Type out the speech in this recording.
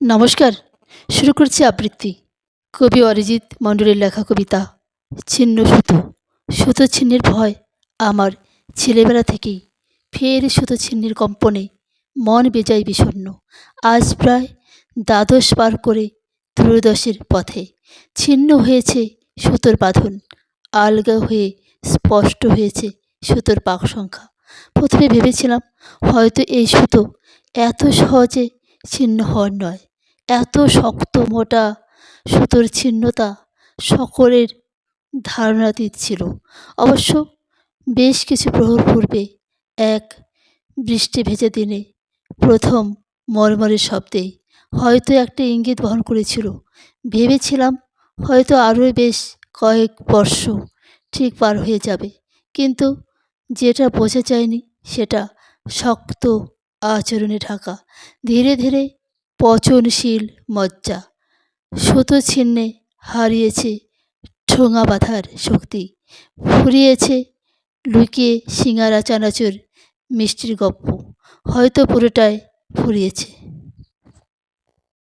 নমস্কার, শুরু করছি আবৃত্তি। কবি অরিজিৎ মণ্ডলের লেখা কবিতা, ছিন্ন সুতো। সুতো ছিন্নের ভয় আমার ছেলেবেলা থেকেই। ফের সুতো ছিন্নের কম্পনে মন বেজায় বিষণ্ণ আজ প্রায় দ্বাদশ পার করে ত্রয়োদশের পথে ছিন্ন হয়েছে সুতোর বাঁধন। আলগা হয়ে স্পষ্ট হয়েছে সুতোর পাক সংখ্যা। প্রথমে ভেবেছিলাম হয়তো এই সুতো এত সহজে ছিন্ন হওয়ার নয়। এত শক্ত মোটা সুতোর ছিন্নতা সকলের ধারণাতীত ছিল অবশ্য বেশ কিছু প্রহর পূর্বে এক বৃষ্টি ভেজে দিনে প্রথম মরমরের শব্দে হয়তো একটা ইঙ্গিত বহন করেছিল। ভেবেছিলাম হয়তো আরও বেশ কয়েক বর্ষ ঠিক পার হয়ে যাবে, কিন্তু যেটা বোঝা যায়নি সেটা শক্ত আচরণে ঢাকা। ধীরে ধীরে পচনশীল মজ্জা। সুতো ছিন্নে হারিয়েছে ঠোঙা বাঁধার শক্তি। ফুরিয়েছে লুকিয়ে সিঙারা চানাচুর, মিষ্টির গপ্প। হয়তো পুরোটাই ফুরিয়েছে।